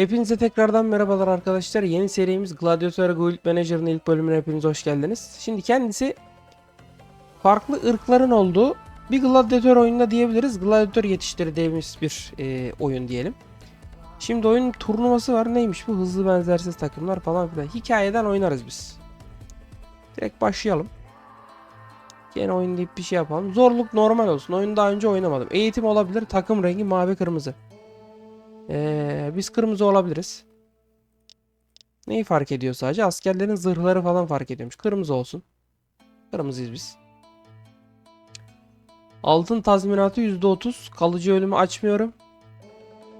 Hepinize tekrardan merhabalar arkadaşlar. Yeni serimiz Gladiator Guild Manager'ın ilk bölümüne hepiniz hoş geldiniz. Şimdi kendisi farklı ırkların olduğu bir gladyatör oyununda diyebiliriz. Gladyatör yetiştirdiğimiz bir e, oyun diyelim. Şimdi oyunun turnuvası var. Neymiş bu? Hızlı benzersiz takımlar falan filan. Hikayeden oynarız biz. Direkt başlayalım. Gene oyun deyip bir şey yapalım. Zorluk normal olsun. Oyunu daha önce oynamadım. Eğitim olabilir. Takım rengi mavi kırmızı. Ee, biz kırmızı olabiliriz. Neyi fark ediyor sadece? Askerlerin zırhları falan fark ediyormuş. Kırmızı olsun. Kırmızıyız biz. Altın tazminatı %30. Kalıcı ölümü açmıyorum.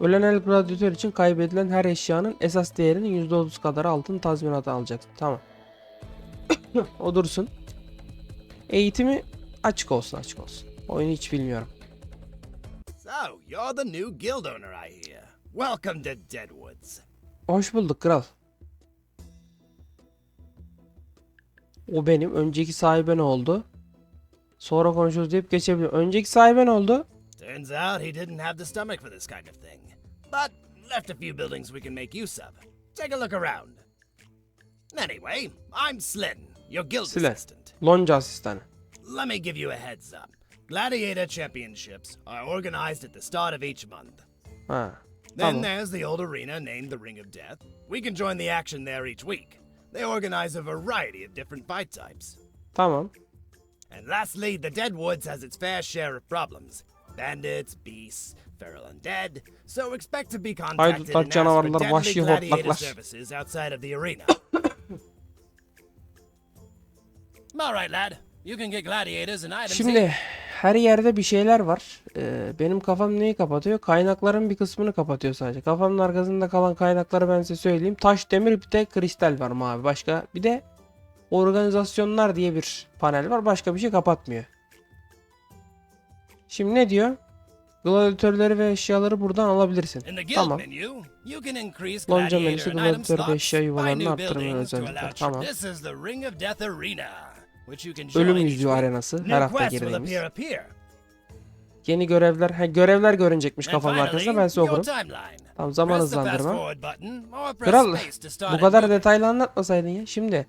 Ölen el gladyatör için kaybedilen her eşyanın esas değerinin %30 kadar altın tazminatı alacaksın. Tamam. o dursun. Eğitimi açık olsun açık olsun. Oyunu hiç bilmiyorum. So, you're the new guild owner, I hear. Welcome to Deadwoods. Hoş bulduk kral. O benim. Önceki sahibe ne oldu? Sonra konuşuruz deyip geçebilirim. Önceki sahibe ne oldu? Turns out he didn't have the stomach for this kind of thing. But left a few buildings we can make use of. Take a look around. Anyway, I'm Slin, your guild Slen. assistant. Lonca asistanı. Let me give you a heads up. Gladiator championships are organized at the start of each month. Ha. Then Tamam. there's the old arena named the Ring of Death. We can join the action there each week. They organize a variety of different fight types. Tamam. And lastly, the Deadwoods has its fair share of problems. Bandits, beasts, feral undead. So expect to be contacted and asked for gladiator services outside of the arena. All right, lad. You can get gladiators and items Şimdi. Her yerde bir şeyler var. Ee, benim kafam neyi kapatıyor? Kaynakların bir kısmını kapatıyor sadece. Kafamın arkasında kalan kaynakları ben size söyleyeyim. Taş, demir bir de kristal var mavi. Başka bir de organizasyonlar diye bir panel var. Başka bir şey kapatmıyor. Şimdi ne diyor? Gladyatörleri ve eşyaları buradan alabilirsin. Tamam. Lonca menüsü gladyatör ve eşya yuvalarını new arttırma buildings to özellikler. Tamam. Ölüm yüzüğü arenası. Her hafta girdiğimiz. Yeni görevler, ha, görevler görünecekmiş kafamın arkasında ben size okurum. Tamam zaman hızlandırma. Kral bu kadar detaylı anlatmasaydın ya. Şimdi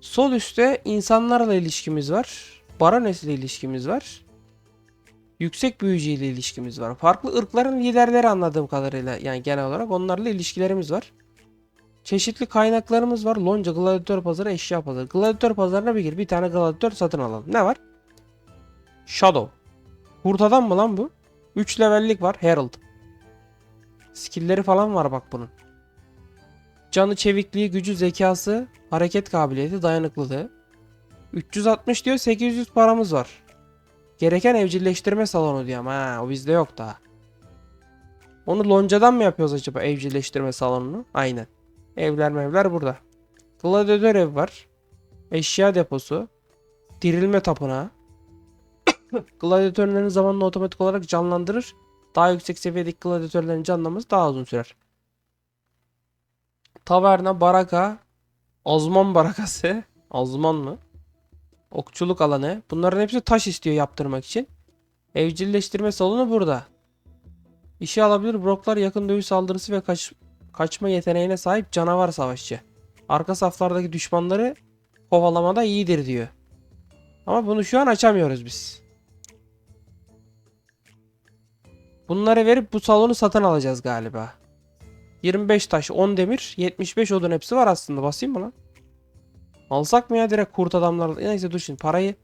sol üstte insanlarla ilişkimiz var. Barones ile ilişkimiz var. Yüksek büyücü ile ilişkimiz var. Farklı ırkların liderleri anladığım kadarıyla yani genel olarak onlarla ilişkilerimiz var. Çeşitli kaynaklarımız var. Lonca, gladyatör pazarı, eşya pazarı. Gladyatör pazarına bir gir. Bir tane gladyatör satın alalım. Ne var? Shadow. Kurt adam mı lan bu? 3 levellik var. Herald. Skill'leri falan var bak bunun. Canı, çevikliği, gücü, zekası, hareket kabiliyeti, dayanıklılığı. 360 diyor 800 paramız var. Gereken evcilleştirme salonu diyor ama ha, o bizde yok daha. Onu loncadan mı yapıyoruz acaba evcilleştirme salonunu? Aynen. Evler mevler burada. Gladyatör ev var. Eşya deposu. Dirilme tapınağı. Gladyatörlerin zamanını otomatik olarak canlandırır. Daha yüksek seviyedeki gladyatörlerin canlanması daha uzun sürer. Taverna, baraka, Azman barakası. Azman mı? Okçuluk alanı. Bunların hepsi taş istiyor yaptırmak için. Evcilleştirme salonu burada. İşe alabilir broklar yakın dövüş saldırısı ve kaç, kaçma yeteneğine sahip canavar savaşçı. Arka saflardaki düşmanları kovalamada iyidir diyor. Ama bunu şu an açamıyoruz biz. Bunları verip bu salonu satın alacağız galiba. 25 taş, 10 demir, 75 odun hepsi var aslında. Basayım mı lan? Alsak mı ya direkt kurt adamlarla? Neyse dur şimdi parayı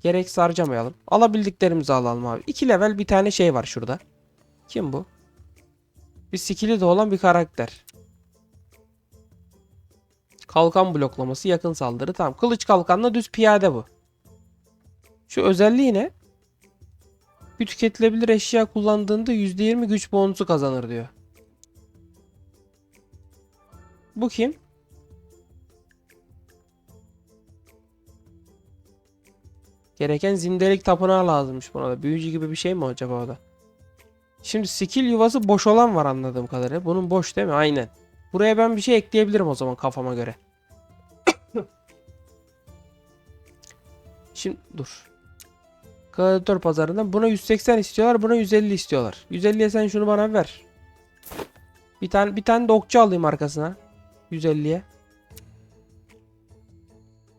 gereksiz harcamayalım. Alabildiklerimizi alalım abi. 2 level bir tane şey var şurada. Kim bu? Bir skill'i de olan bir karakter. Kalkan bloklaması, yakın saldırı. Tamam. Kılıç kalkanla düz piyade bu. Şu özelliği ne? Bir tüketilebilir eşya kullandığında %20 güç bonusu kazanır diyor. Bu kim? Gereken zindelik tapınağı lazımmış buna da. Büyücü gibi bir şey mi acaba o da? Şimdi skill yuvası boş olan var anladığım kadarıyla. Bunun boş değil mi? Aynen. Buraya ben bir şey ekleyebilirim o zaman kafama göre. Şimdi dur. Gladiator pazarından buna 180 istiyorlar, buna 150 istiyorlar. 150'ye sen şunu bana ver. Bir tane bir tane de okçu alayım arkasına. 150'ye.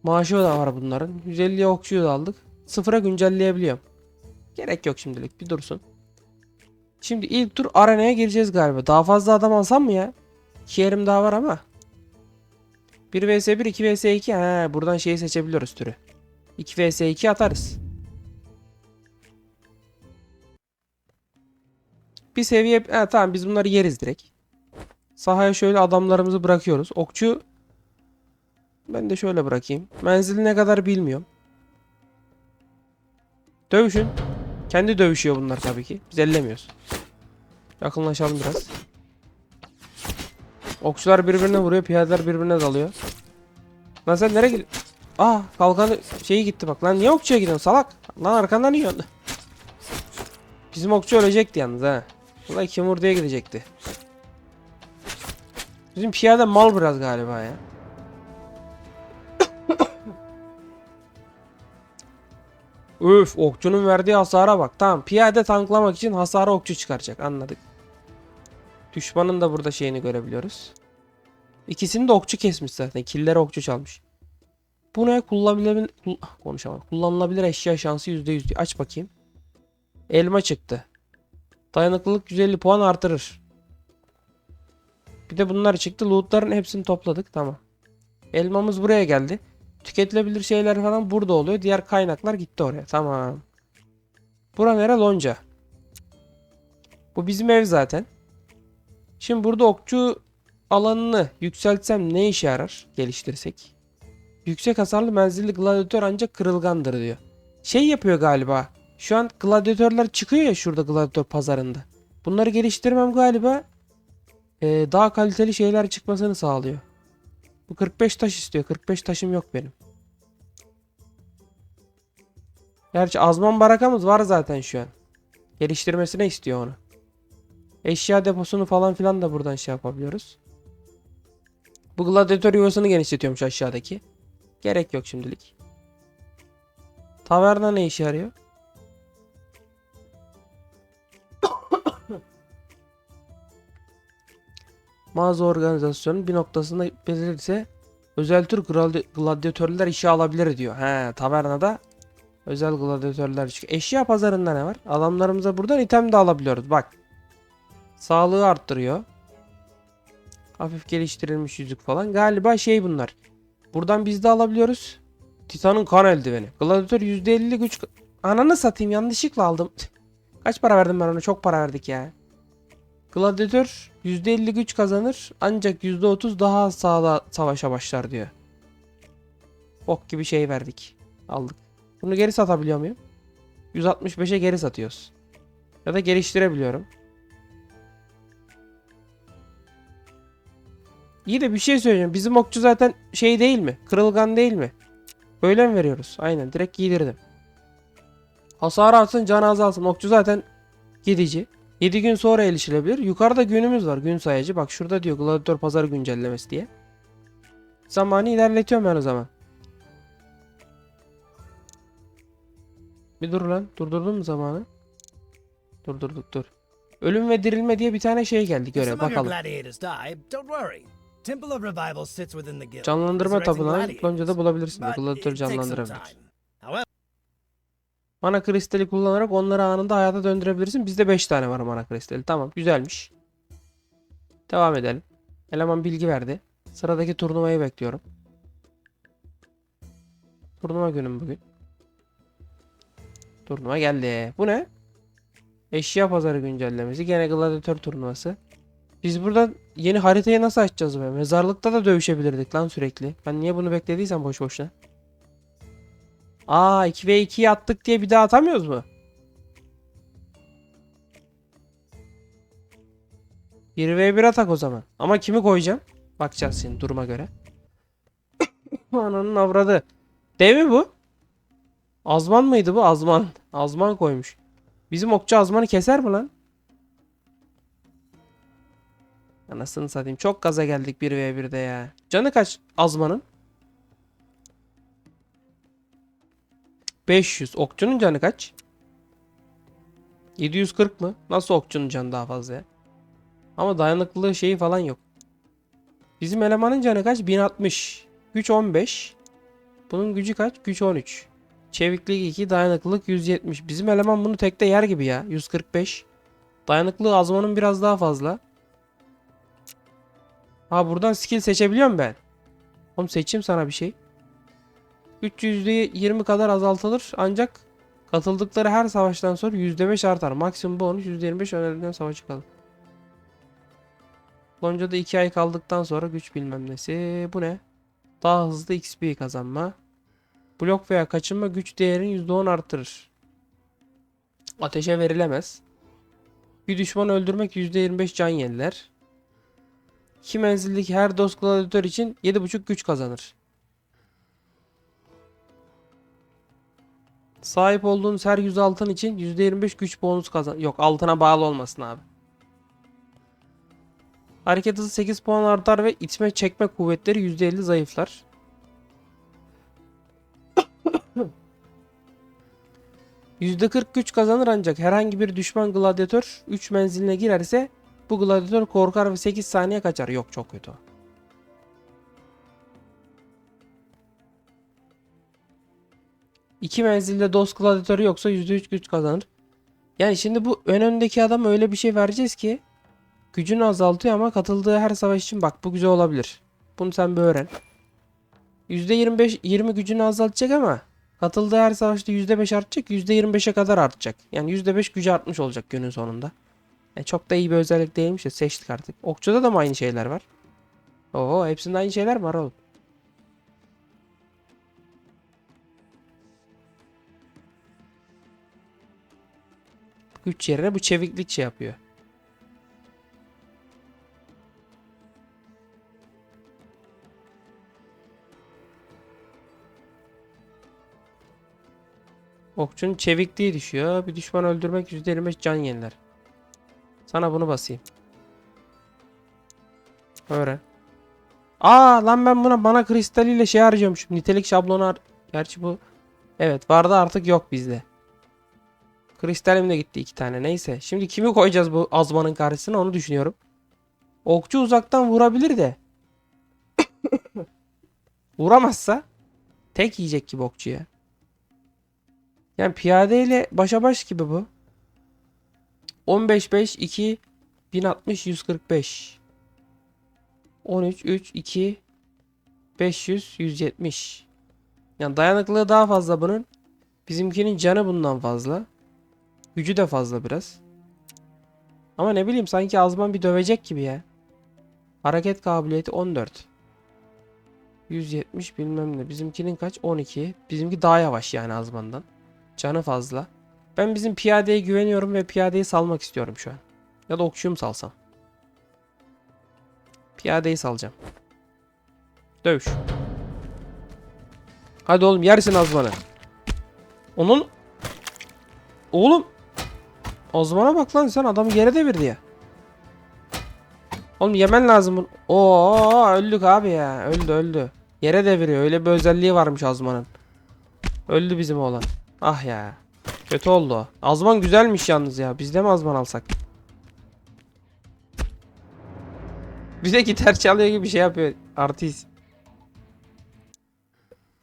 Maaşı da var bunların. 150'ye okçuyu da aldık. Sıfıra güncelleyebiliyorum. Gerek yok şimdilik. Bir dursun. Şimdi ilk tur arenaya gireceğiz galiba. Daha fazla adam alsam mı ya? İki yerim daha var ama. 1 vs 1, 2 vs 2. He, buradan şeyi seçebiliyoruz türü. 2 vs 2 atarız. Bir seviye... He, tamam biz bunları yeriz direkt. Sahaya şöyle adamlarımızı bırakıyoruz. Okçu... Ben de şöyle bırakayım. Menzili ne kadar bilmiyorum. Dövüşün. Kendi dövüşüyor bunlar tabii ki. Biz ellemiyoruz. Yakınlaşalım biraz. Okçular birbirine vuruyor. Piyadeler birbirine dalıyor. Lan sen nereye gidiyorsun? Aa kalkanı şeyi gitti bak. Lan niye okçuya gidiyorsun salak? Lan arkandan yiyorsun. Bizim okçu ölecekti yalnız ha. Ulan kim vurduya gidecekti. Bizim piyade mal biraz galiba ya. Üf okçunun verdiği hasara bak. Tamam piyade tanklamak için hasara okçu çıkaracak anladık. Düşmanın da burada şeyini görebiliyoruz. İkisini de okçu kesmiş zaten. Killeri okçu çalmış. Bu ne kullanılabilir kul- konuşamadım. Kullanılabilir eşya şansı %100 diyor. Aç bakayım. Elma çıktı. Dayanıklılık 150 puan artırır. Bir de bunlar çıktı. Lootların hepsini topladık. Tamam. Elmamız buraya geldi. Tüketilebilir şeyler falan burada oluyor. Diğer kaynaklar gitti oraya. Tamam. Bura nere? Lonca. Bu bizim ev zaten. Şimdi burada okçu alanını yükseltsem ne işe yarar? Geliştirsek. Yüksek hasarlı menzilli gladyatör ancak kırılgandır diyor. Şey yapıyor galiba. Şu an gladyatörler çıkıyor ya şurada gladyatör pazarında. Bunları geliştirmem galiba eee, daha kaliteli şeyler çıkmasını sağlıyor. Bu 45 taş istiyor. 45 taşım yok benim. Gerçi azman barakamız var zaten şu an. Geliştirmesine istiyor onu. Eşya deposunu falan filan da buradan şey yapabiliyoruz. Bu gladyatör yuvasını genişletiyormuş aşağıdaki. Gerek yok şimdilik. Taverna ne işe yarıyor? Mağaza organizasyonun bir noktasında belirse özel tür gladyatörler işe alabilir diyor. He, tavernada özel gladyatörler çıkıyor. Eşya pazarında ne var? Adamlarımıza buradan item de alabiliyoruz. Bak. Sağlığı arttırıyor. Hafif geliştirilmiş yüzük falan. Galiba şey bunlar. Buradan biz de alabiliyoruz. Titan'ın kan eldiveni. Gladiator %50 güç... Ananı satayım yanlışlıkla aldım. Kaç para verdim ben ona? Çok para verdik ya. Gladiator %50 güç kazanır ancak %30 daha az sağda savaşa başlar diyor. Bok gibi şey verdik. Aldık. Bunu geri satabiliyor muyum? 165'e geri satıyoruz. Ya da geliştirebiliyorum. İyi de bir şey söyleyeceğim. Bizim okçu zaten şey değil mi? Kırılgan değil mi? Böyle mi veriyoruz? Aynen direkt giydirdim. Hasar artsın can azalsın. Okçu zaten gidici. 7 gün sonra erişilebilir. Yukarıda günümüz var. Gün sayacı. Bak şurada diyor Gladiator pazar güncellemesi diye. Zamanı ilerletiyorum ben o zaman. Bir dur lan. Durdurdun mu zamanı? Durdurduk dur. Ölüm ve dirilme diye bir tane şey geldi your bakalım. Canlandırma tapınağı gladiators. Lonca'da bulabilirsin. Gladiator canlandırabilir. Mana kristali kullanarak onları anında hayata döndürebilirsin. Bizde 5 tane var mana kristali. Tamam güzelmiş. Devam edelim. Eleman bilgi verdi. Sıradaki turnuvayı bekliyorum. Turnuva günüm bugün. Turnuva geldi. Bu ne? Eşya pazarı güncellemesi. Gene gladyatör turnuvası. Biz burada yeni haritayı nasıl açacağız be? Mezarlıkta da dövüşebilirdik lan sürekli. Ben niye bunu beklediysem boş boşuna. Aa 2 ve 2'yi attık diye bir daha atamıyoruz mu? Bir ve 1 atak o zaman. Ama kimi koyacağım? Bakacağız şimdi duruma göre. Ananın avradı. Dev mi bu? Azman mıydı bu? Azman. Azman koymuş. Bizim okçu azmanı keser mi lan? Anasını satayım. Çok gaza geldik 1 ve 1'de ya. Canı kaç azmanın? 500. Okçunun canı kaç? 740 mı? Nasıl okçunun canı daha fazla ya? Ama dayanıklılığı şeyi falan yok. Bizim elemanın canı kaç? 1060. Güç 15. Bunun gücü kaç? Güç 13. Çeviklik 2, dayanıklılık 170. Bizim eleman bunu tekte yer gibi ya. 145. Dayanıklılığı azmanın biraz daha fazla. Ha buradan skill seçebiliyorum ben. Oğlum seçeyim sana bir şey. 300 %20 kadar azaltılır ancak katıldıkları her savaştan sonra %5 artar. Maksimum bonus %25 önerilen savaşı kalır. Lonca'da 2 ay kaldıktan sonra güç bilmem nesi. Bu ne? Daha hızlı XP kazanma. Blok veya kaçınma güç değerini %10 artırır. Ateşe verilemez. Bir düşmanı öldürmek %25 can yeniler. 2 menzildeki her dost gladyatör için 7.5 güç kazanır. Sahip olduğunuz her 100 altın için %25 güç bonus kazan. Yok altına bağlı olmasın abi. Hareket hızı 8 puan artar ve itme çekme kuvvetleri %50 zayıflar. %40 güç kazanır ancak herhangi bir düşman gladyatör 3 menziline girerse bu gladyatör korkar ve 8 saniye kaçar. Yok çok kötü o. İki menzilde dost gladyatörü yoksa %3 güç kazanır. Yani şimdi bu ön öndeki adam öyle bir şey vereceğiz ki gücünü azaltıyor ama katıldığı her savaş için bak bu güzel olabilir. Bunu sen bir öğren. %25 20 gücünü azaltacak ama katıldığı her savaşta %5 artacak. %25'e kadar artacak. Yani %5 gücü artmış olacak günün sonunda. E çok da iyi bir özellik değilmiş de seçtik artık. Okçuda da mı aynı şeyler var? Oo hepsinde aynı şeyler var oğlum. Güç yerine bu çeviklik şey yapıyor. Okçunun çevikliği düşüyor. Bir düşman öldürmek %25 can yeniler. Sana bunu basayım. Öğren. Aa lan ben buna bana kristaliyle şey harcıyormuşum. Nitelik şablonu har Gerçi bu Evet vardı artık yok bizde. Kristalim de gitti iki tane. Neyse. Şimdi kimi koyacağız bu azmanın karşısına onu düşünüyorum. Okçu uzaktan vurabilir de. Vuramazsa tek yiyecek gibi okçuya. Yani piyadeyle başa baş gibi bu. 15 5 2 1060 145 13 3 2 500 170 Yani dayanıklılığı daha fazla bunun. Bizimkinin canı bundan fazla. Gücü de fazla biraz. Ama ne bileyim sanki azman bir dövecek gibi ya. Hareket kabiliyeti 14. 170 bilmem ne. Bizimkinin kaç? 12. Bizimki daha yavaş yani azmandan. Canı fazla. Ben bizim piyadeye güveniyorum ve piyadeyi salmak istiyorum şu an. Ya da okçuyu mu salsam? Piyadeyi salacağım. Dövüş. Hadi oğlum yersin azmanı. Onun... Oğlum. Azmana bak lan sen adamı yere devirdi ya. Oğlum yemen lazım bunu. Oo öldük abi ya. Öldü öldü. Yere deviriyor. Öyle bir özelliği varmış azmanın. Öldü bizim oğlan. Ah ya. Kötü oldu o. Azman güzelmiş yalnız ya. Biz de mi azman alsak? Bize gitar çalıyor gibi bir şey yapıyor. Artist.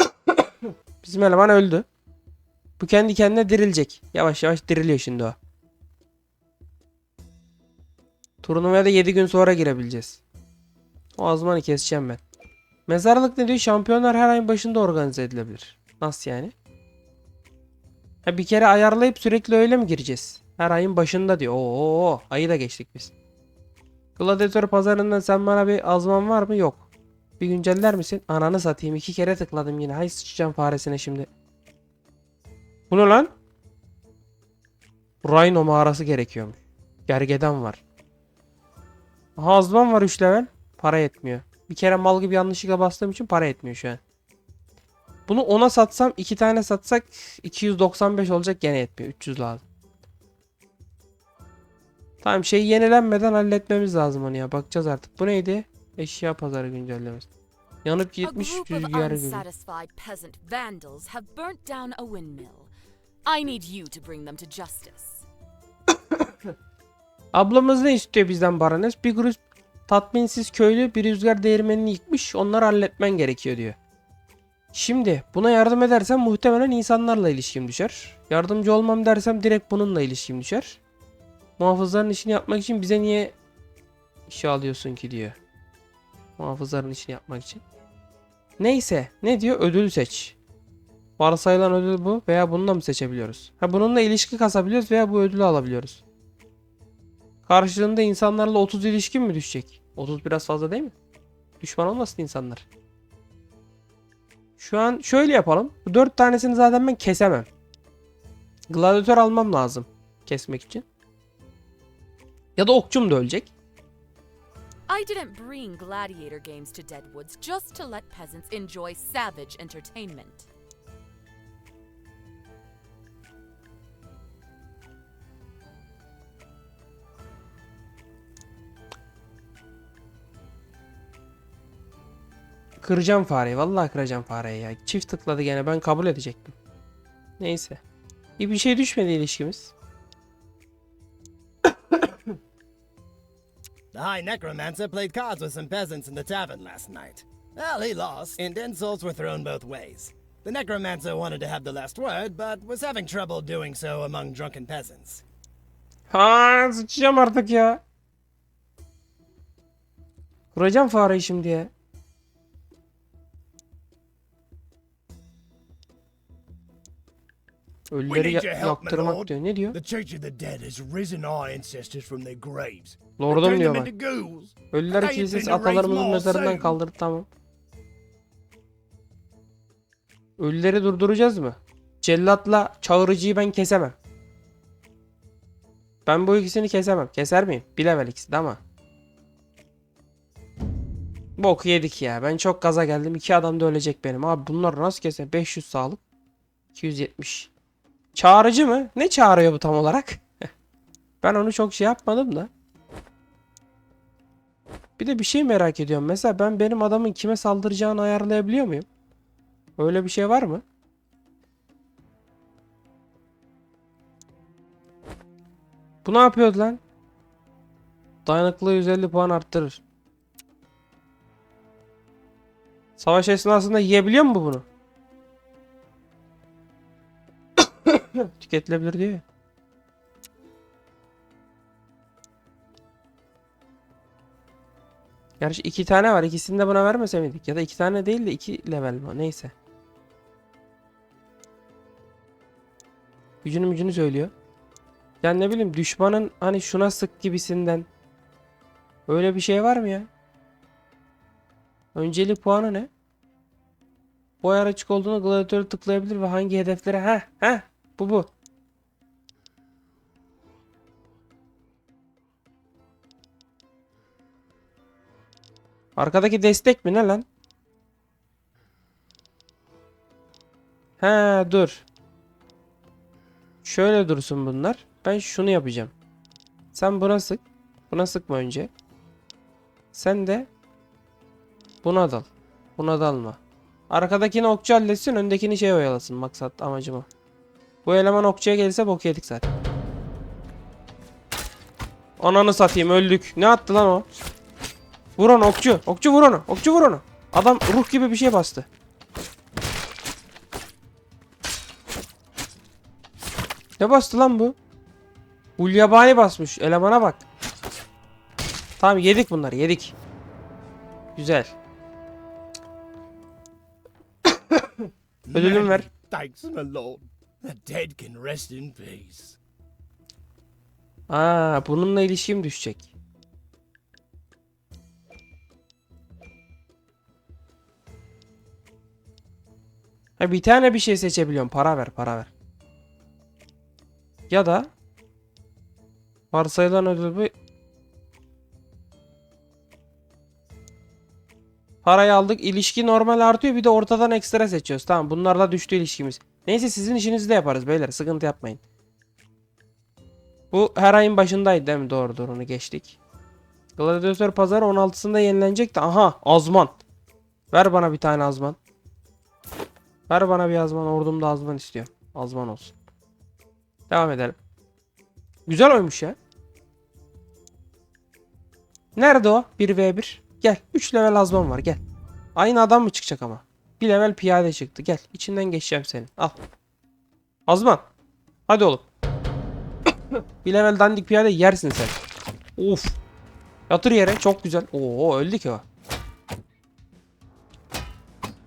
Bizim eleman öldü. Bu kendi kendine dirilecek. Yavaş yavaş diriliyor şimdi o. Turnuvaya da 7 gün sonra girebileceğiz. O azmanı keseceğim ben. Mezarlık ne diyor? Şampiyonlar her ayın başında organize edilebilir. Nasıl yani? Ha bir kere ayarlayıp sürekli öyle mi gireceğiz? Her ayın başında diyor. Oo, ayı da geçtik biz. Gladiator pazarından sen bana bir azman var mı? Yok. Bir günceller misin? Ananı satayım. iki kere tıkladım yine. Hay sıçacağım faresine şimdi. Bu ne lan? Rhino mağarası gerekiyormuş. Gergedan var. Aha azman var 3 level. Para yetmiyor. Bir kere mal gibi yanlışlıkla bastığım için para yetmiyor şu an. Bunu 10'a satsam 2 tane satsak 295 olacak gene yetmiyor. 300 lazım. Tamam şey yenilenmeden halletmemiz lazım onu ya. Bakacağız artık. Bu neydi? Eşya pazarı güncellemesi. Yanıp gitmiş rüzgar gibi. I need you to bring them to justice. Ablamız ne istiyor bizden Barones? Bir grup tatminsiz köylü bir rüzgar değirmenini yıkmış. Onları halletmen gerekiyor diyor. Şimdi buna yardım edersem muhtemelen insanlarla ilişkim düşer. Yardımcı olmam dersem direkt bununla ilişkim düşer. Muhafızların işini yapmak için bize niye işe alıyorsun ki diyor. Muhafızların işini yapmak için. Neyse ne diyor ödül seç. Varsayılan ödül bu veya bununla mı seçebiliyoruz? Ha bununla ilişki kasabiliyoruz veya bu ödülü alabiliyoruz. Karşılığında insanlarla 30 ilişkin mi düşecek? 30 biraz fazla değil mi? Düşman olmasın insanlar. Şu an şöyle yapalım. Bu 4 tanesini zaten ben kesemem. Gladyatör almam lazım kesmek için. Ya da okçum da ölecek. I didn't bring gladiator games to Deadwoods just to let peasants enjoy savage entertainment. Kıracağım fareyi. Vallahi kıracağım fareyi ya. Çift tıkladı gene. Ben kabul edecektim. Neyse. İyi bir şey düşmedi ilişkimiz. The High Necromancer played cards with some peasants in the tavern last night. Well, he lost, and insults were thrown both ways. The Necromancer wanted to have the last word, but was having trouble doing so among drunken peasants. Ha sıçacağım artık ya. Kuracağım fareyi şimdi ya. Ölüleri ya- yaktırmak diyor. Ne diyor? The Church of the Dead has risen our ancestors from their graves. Lordum diyor bak. Ölüler Kilisesi atalarımızın mezarından kaldırdı tamam. Ölüleri durduracağız mı? Cellatla çağırıcıyı ben kesemem. Ben bu ikisini kesemem. Keser miyim? Bir level ikisi de ama. Bok yedik ya. Ben çok gaza geldim. İki adam da ölecek benim. Abi bunlar nasıl keser? 500 sağlık. 270. Çağrıcı mı? Ne çağırıyor bu tam olarak? ben onu çok şey yapmadım da. Bir de bir şey merak ediyorum. Mesela ben benim adamın kime saldıracağını ayarlayabiliyor muyum? Öyle bir şey var mı? Bu ne yapıyordu lan? Dayanıklılığı 150 puan arttırır. Savaş esnasında yiyebiliyor mu bu Tüketilebilir diyor ya. Gerçi iki tane var. İkisini de buna vermese miydik? Ya da iki tane değil de iki level mi? Neyse. Gücünü mücünü söylüyor. Yani ne bileyim düşmanın hani şuna sık gibisinden. Öyle bir şey var mı ya? Önceli puanı ne? Bu ayar açık olduğunu gladyatörü tıklayabilir ve hangi hedeflere? Ha ha bu bu. Arkadaki destek mi ne lan? He dur. Şöyle dursun bunlar. Ben şunu yapacağım. Sen buna sık. Buna sıkma önce. Sen de buna dal. Buna dalma. Arkadakini okçu halletsin. Öndekini şey oyalasın. Maksat amacım o. Bu eleman okçuya gelirse bok yedik zaten. Ananı satayım öldük. Ne attı lan o? Vur onu okçu. Okçu vur onu. Okçu vur onu. Adam ruh gibi bir şey bastı. Ne bastı lan bu? Ulyabani basmış. Elemana bak. Tamam yedik bunları yedik. Güzel. Ödülüm ver. Thanks, my lord. The dead can rest in peace. Aa, bununla ilişkim düşecek. Ha, bir tane bir şey seçebiliyorum. Para ver, para ver. Ya da varsayılan ödül bu. Parayı aldık. İlişki normal artıyor. Bir de ortadan ekstra seçiyoruz. Tamam bunlarla düştü ilişkimiz. Neyse sizin işinizi de yaparız beyler. Sıkıntı yapmayın. Bu her ayın başındaydı değil mi? Doğru doğru onu geçtik. Gladiator pazarı 16'sında yenilenecek de. Aha azman. Ver bana bir tane azman. Ver bana bir azman. Ordumda azman istiyorum. Azman olsun. Devam edelim. Güzel oymuş ya. Nerede o? 1v1. Gel. 3 level azman var gel. Aynı adam mı çıkacak ama? Bir level piyade çıktı. Gel. İçinden geçeceğim senin. Al. Azman. Hadi oğlum. bir level dandik piyade yersin sen. Of. Yatır yere. Çok güzel. Oo öldü ki o.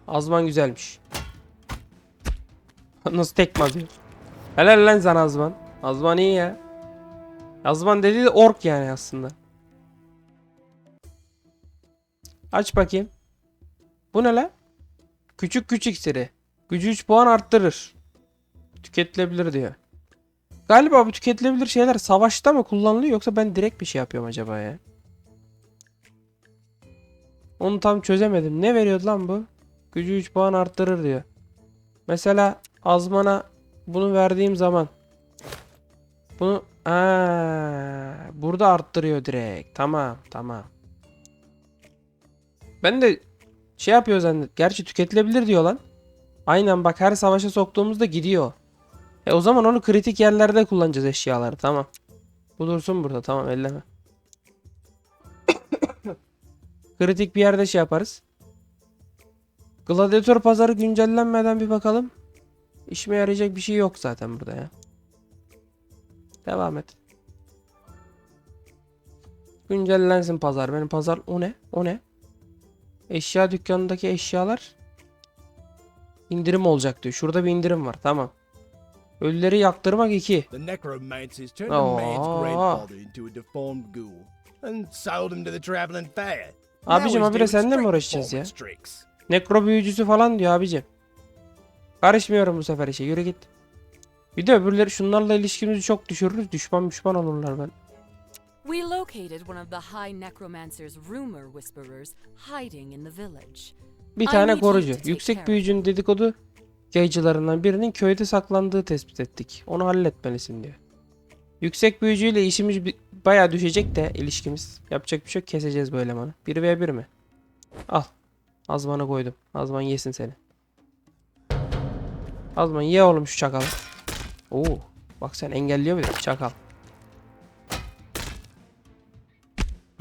Azman güzelmiş. Nasıl tekme atıyor? Helal lan sana Azman. Azman iyi ya. Azman dediği de ork yani aslında. Aç bakayım. Bu ne lan? Küçük küçük iksiri. Gücü 3 puan arttırır. Tüketilebilir diyor. Galiba bu tüketilebilir şeyler savaşta mı kullanılıyor yoksa ben direkt bir şey yapıyorum acaba ya? Onu tam çözemedim. Ne veriyordu lan bu? Gücü 3 puan arttırır diyor. Mesela Azman'a bunu verdiğim zaman bunu Aa, burada arttırıyor direkt. Tamam, tamam. Ben de şey yapıyor zannet. Gerçi tüketilebilir diyor lan. Aynen bak her savaşa soktuğumuzda gidiyor. E o zaman onu kritik yerlerde kullanacağız eşyaları. Tamam. Bu dursun burada. Tamam elleme. kritik bir yerde şey yaparız. Gladyatör pazarı güncellenmeden bir bakalım. İşime yarayacak bir şey yok zaten burada ya. Devam et. Güncellensin pazar. Benim pazar o ne? O ne? Eşya dükkanındaki eşyalar indirim olacak diyor. Şurada bir indirim var. Tamam. Ölüleri yaktırmak 2. The necromancers turned a man's grandfather into a deformed ghoul and sold him to the traveling fair. Abicim habire seninle mi uğraşacağız ya? Nekro büyücüsü falan diyor abicim. Karışmıyorum bu sefer işe. Yürü git. Bir de öbürleri şunlarla ilişkimizi çok düşürürüz. Düşman düşman olurlar ben. We located one of the High Necromancer's rumor whisperers hiding in the village. Bir tane korucu. Yüksek büyücünün dedikodu yayıcılarından birinin köyde saklandığı tespit ettik. Onu halletmelisin diyor. Yüksek büyücüyle işimiz bayağı düşecek de ilişkimiz. Yapacak bir şey yok. Keseceğiz bu elemanı. 1v1 mi? Al. Azmanı koydum. Azman yesin seni. Azman ye oğlum şu çakalı. Oo. Bak sen engelliyor bir de çakal.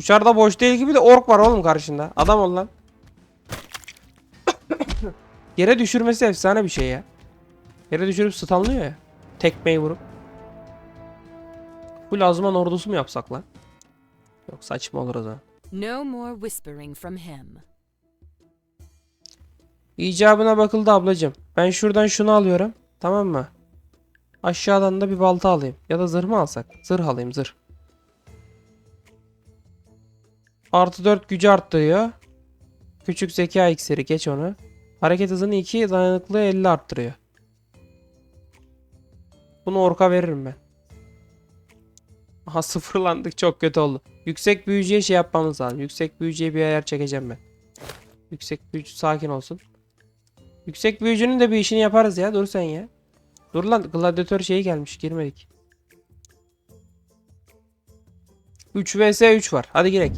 Dışarıda boş değil gibi de ork var oğlum karşında. Adam ol lan. Yere düşürmesi efsane bir şey ya. Yere düşürüp stunlıyor ya. Tekmeyi vurup. Bu lazıman ordusu mu yapsak lan? Yok saçma olur o zaman. No more whispering from him. İcabına bakıldı ablacım. Ben şuradan şunu alıyorum. Tamam mı? Aşağıdan da bir balta alayım. Ya da zırh mı alsak? Zırh alayım zırh. Artı 4 gücü arttırıyor. Küçük zeka iksiri geç onu. Hareket hızını 2 dayanıklılığı 50 arttırıyor. Bunu orka veririm ben. Aha sıfırlandık çok kötü oldu. Yüksek büyücüye şey yapmamız lazım. Yüksek büyücüye bir ayar çekeceğim ben. Yüksek büyücü sakin olsun. Yüksek büyücünün de bir işini yaparız ya. Dur sen ya. Dur lan gladyatör şeyi gelmiş. Girmedik. 3 vs 3 var. Hadi girek.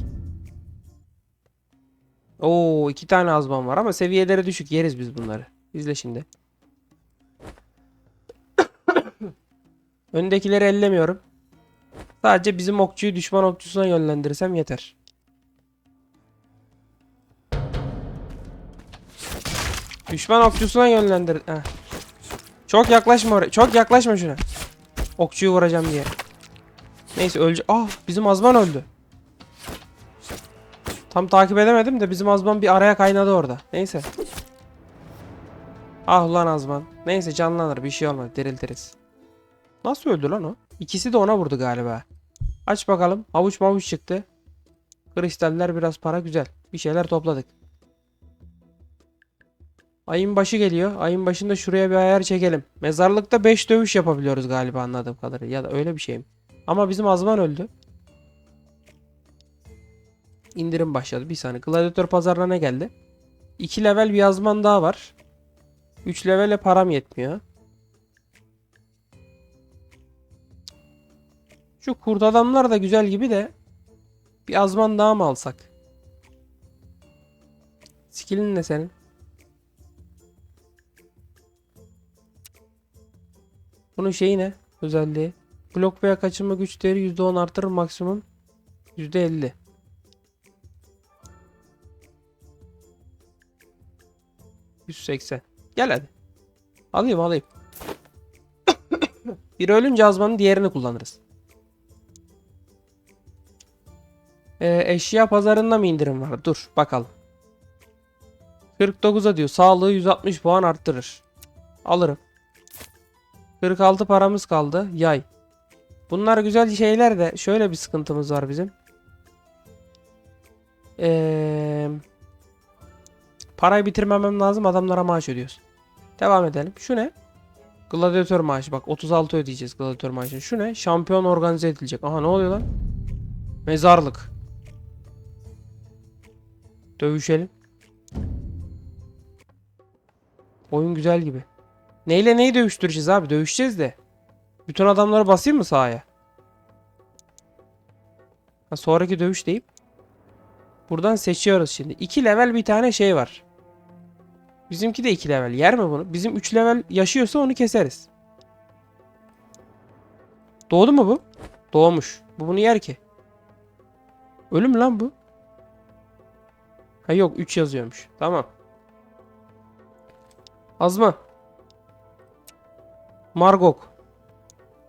Oo iki tane azman var ama seviyeleri düşük. Yeriz biz bunları. İzle şimdi. Öndekileri ellemiyorum. Sadece bizim okçuyu düşman okçusuna yönlendirirsem yeter. Düşman okçusuna yönlendir. Heh. Çok yaklaşma oraya. Çok yaklaşma şuna. Okçuyu vuracağım diye. Neyse ölecek. Ah bizim azman öldü. Tam takip edemedim de bizim azman bir araya kaynadı orada. Neyse. Ah ulan azman. Neyse canlanır bir şey olmaz diriltiriz. Nasıl öldü lan o? İkisi de ona vurdu galiba. Aç bakalım. Havuç mavuç çıktı. Kristaller biraz para güzel. Bir şeyler topladık. Ayın başı geliyor. Ayın başında şuraya bir ayar çekelim. Mezarlıkta 5 dövüş yapabiliyoruz galiba anladığım kadarıyla. Ya da öyle bir şey mi? Ama bizim azman öldü. İndirim başladı. Bir saniye. Gladiator pazarına ne geldi? 2 level bir azman daha var. 3 levele param yetmiyor. Şu kurt adamlar da güzel gibi de bir azman daha mı alsak? Skillin ne senin? Bunun şeyi ne? Özelliği. Blok veya kaçınma güç değeri %10 artırır maksimum %50. 180. Gel hadi. Alayım alayım. Biri ölünce azmanın diğerini kullanırız. Ee, eşya pazarında mı indirim var? Dur bakalım. 49'a diyor. Sağlığı 160 puan arttırır. Alırım. 46 paramız kaldı. Yay. Bunlar güzel şeyler de şöyle bir sıkıntımız var bizim. Ee, parayı bitirmemem lazım. Adamlara maaş ödüyoruz. Devam edelim. Şu ne? Gladyatör maaşı. Bak 36 ödeyeceğiz gladyatör maaşını. Şu ne? Şampiyon organize edilecek. Aha ne oluyor lan? Mezarlık. Dövüşelim. Oyun güzel gibi. Neyle neyi dövüştüreceğiz abi? Dövüşeceğiz de. Bütün adamları basayım mı sahaya? Ha, sonraki dövüş deyip. Buradan seçiyoruz şimdi. 2 level bir tane şey var. Bizimki de 2 level. Yer mi bunu? Bizim 3 level yaşıyorsa onu keseriz. Doğdu mu bu? Doğmuş. Bu bunu yer ki. Ölüm lan bu. Ha yok 3 yazıyormuş. Tamam. Azma. Margok.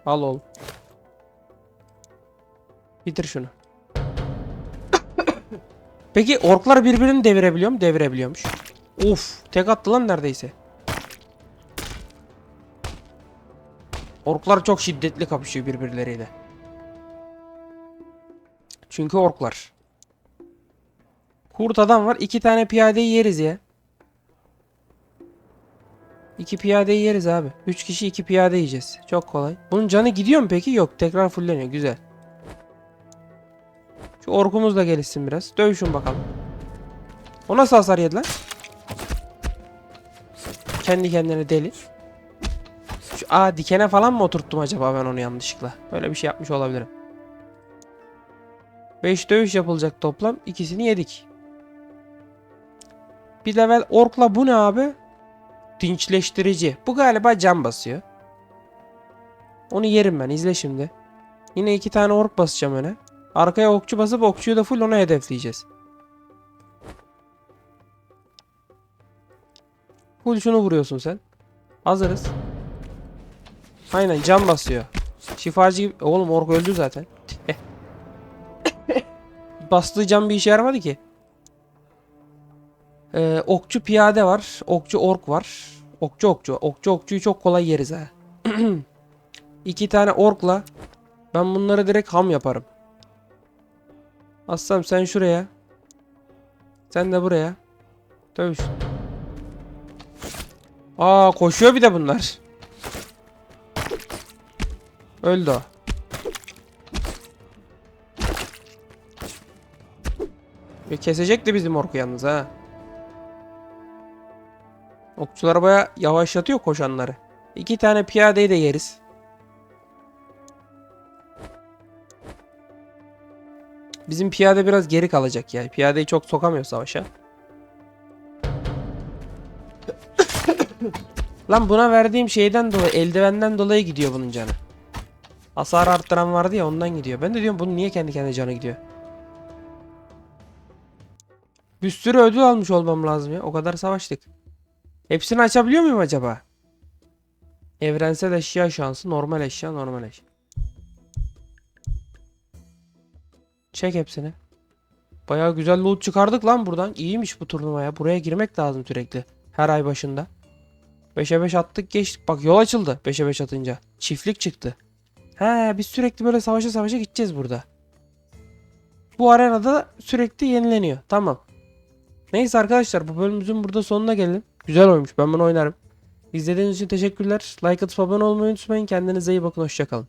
Al oğlum. Bitir şunu. Peki orklar birbirini devirebiliyor mu? Devirebiliyormuş. Uf, tek attı lan neredeyse. Orklar çok şiddetli kapışıyor birbirleriyle. Çünkü orklar. Kurt adam var. iki tane piyadeyi yeriz ya. İki piyadeyi yeriz abi. Üç kişi iki piyade yiyeceğiz. Çok kolay. Bunun canı gidiyor mu peki? Yok. Tekrar fulleniyor. Güzel. Şu orkumuz da gelişsin biraz. Dövüşün bakalım. O nasıl hasar yedi lan? Kendi kendine deli. Şu, aa dikene falan mı oturttum acaba ben onu yanlışlıkla? Böyle bir şey yapmış olabilirim. 5 dövüş yapılacak toplam. İkisini yedik. Bir level orkla bu ne abi? Dinçleştirici. Bu galiba can basıyor. Onu yerim ben. izle şimdi. Yine iki tane ork basacağım öne. Arkaya okçu basıp okçuyu da full ona hedefleyeceğiz. Full şunu vuruyorsun sen. Hazırız. Aynen can basıyor. Şifacı gibi. Oğlum ork öldü zaten. Bastığı can bir işe yaramadı ki. Ee, okçu piyade var. Okçu ork var. Okçu okçu. Okçu okçuyu çok kolay yeriz ha. İki tane orkla ben bunları direkt ham yaparım. Aslan sen şuraya. Sen de buraya. Dövüş. Aa koşuyor bir de bunlar. Öldü o. Ve kesecek de bizim orku yalnız ha. Okçular baya yavaşlatıyor koşanları. İki tane piyadeyi de yeriz. Bizim piyade biraz geri kalacak yani. Piyadeyi çok sokamıyor savaşa. Lan buna verdiğim şeyden dolayı, eldivenden dolayı gidiyor bunun canı. Hasar arttıran vardı ya ondan gidiyor. Ben de diyorum bunun niye kendi kendine canı gidiyor. Bir sürü ödül almış olmam lazım ya. O kadar savaştık. Hepsini açabiliyor muyum acaba? Evrensel eşya şansı, normal eşya, normal eşya. Çek hepsini. Bayağı güzel loot çıkardık lan buradan. İyiymiş bu turnuvaya. Buraya girmek lazım sürekli. Her ay başında. 5'e 5 attık geçtik. Bak yol açıldı 5'e 5 atınca. Çiftlik çıktı. He biz sürekli böyle savaşa savaşa gideceğiz burada. Bu arenada sürekli yenileniyor. Tamam. Neyse arkadaşlar bu bölümümüzün burada sonuna gelelim. Güzel oymuş ben bunu oynarım. İzlediğiniz için teşekkürler. Like atıp abone olmayı unutmayın. Kendinize iyi bakın. Hoşçakalın.